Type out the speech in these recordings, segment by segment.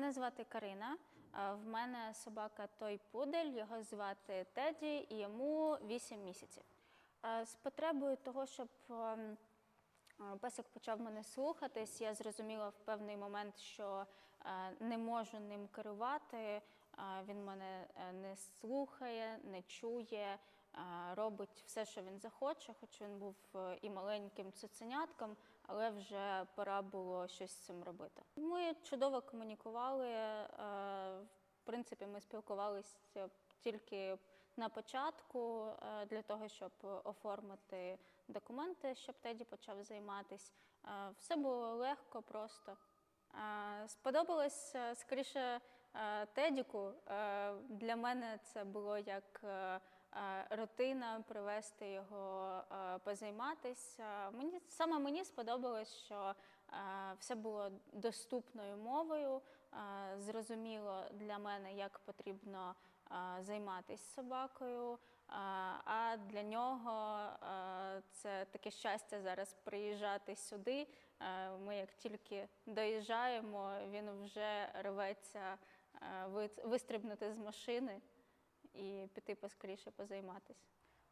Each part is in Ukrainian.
Мене звати Карина. Е, В мене собака той пудель, його звати Теді, і йому 8 місяців. Е, З потребою того, щоб ем, е, песик почав мене слухатись, я зрозуміла в певний момент, що не можу ним керувати. Він мене не слухає, не чує, робить все, що він захоче, хоч він був е, і маленьким цуценятком, але вже пора було щось з цим робити. Ми чудово комунікували. е, В принципі, ми спілкувалися тільки на початку е, для того, щоб оформити документи, щоб Теді почав займатися. Все було легко, просто. Сподобалось скоріше Тедіку. Для мене це було як рутина привести його е, позайматися. Мені саме мені сподобалось, що е, все було доступною мовою. е, Зрозуміло для мене, як потрібно е, займатися собакою. Е, А для нього е, це таке щастя зараз приїжджати сюди. Е, Ми як тільки доїжджаємо, він вже рветься е, вистрибнути з машини і піти поскоріше позайматися.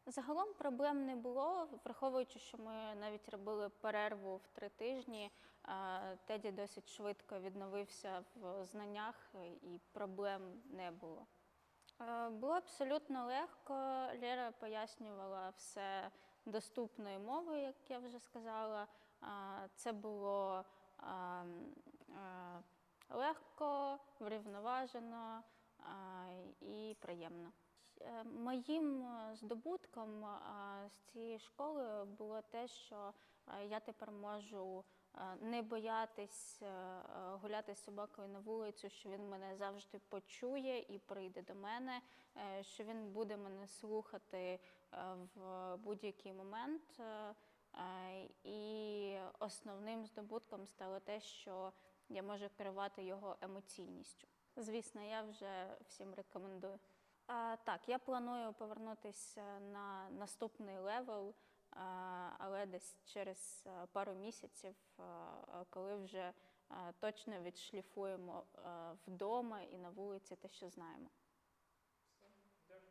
Загалом проблем не було, враховуючи, що ми навіть робили перерву в три тижні. е, Теді досить швидко відновився в знаннях і проблем не було. Е, Було абсолютно легко. Лера пояснювала все доступною мовою, як я вже сказала. Е, Це було е, е, легко, врівноважено і приємно. Е, Моїм е, здобутком е, з цієї школи було те, що я тепер можу не боятись гуляти з собакою на вулицю, що він мене завжди почує і прийде до мене, що він буде мене слухати в будь-який момент. І основним здобутком стало те, що я можу керувати його емоційністю. Звісно, я вже всім рекомендую. А, так, я планую повернутися на наступний левел, а, але десь через пару місяців, а, коли вже а, точно відшліфуємо а, вдома і на вулиці те, що знаємо.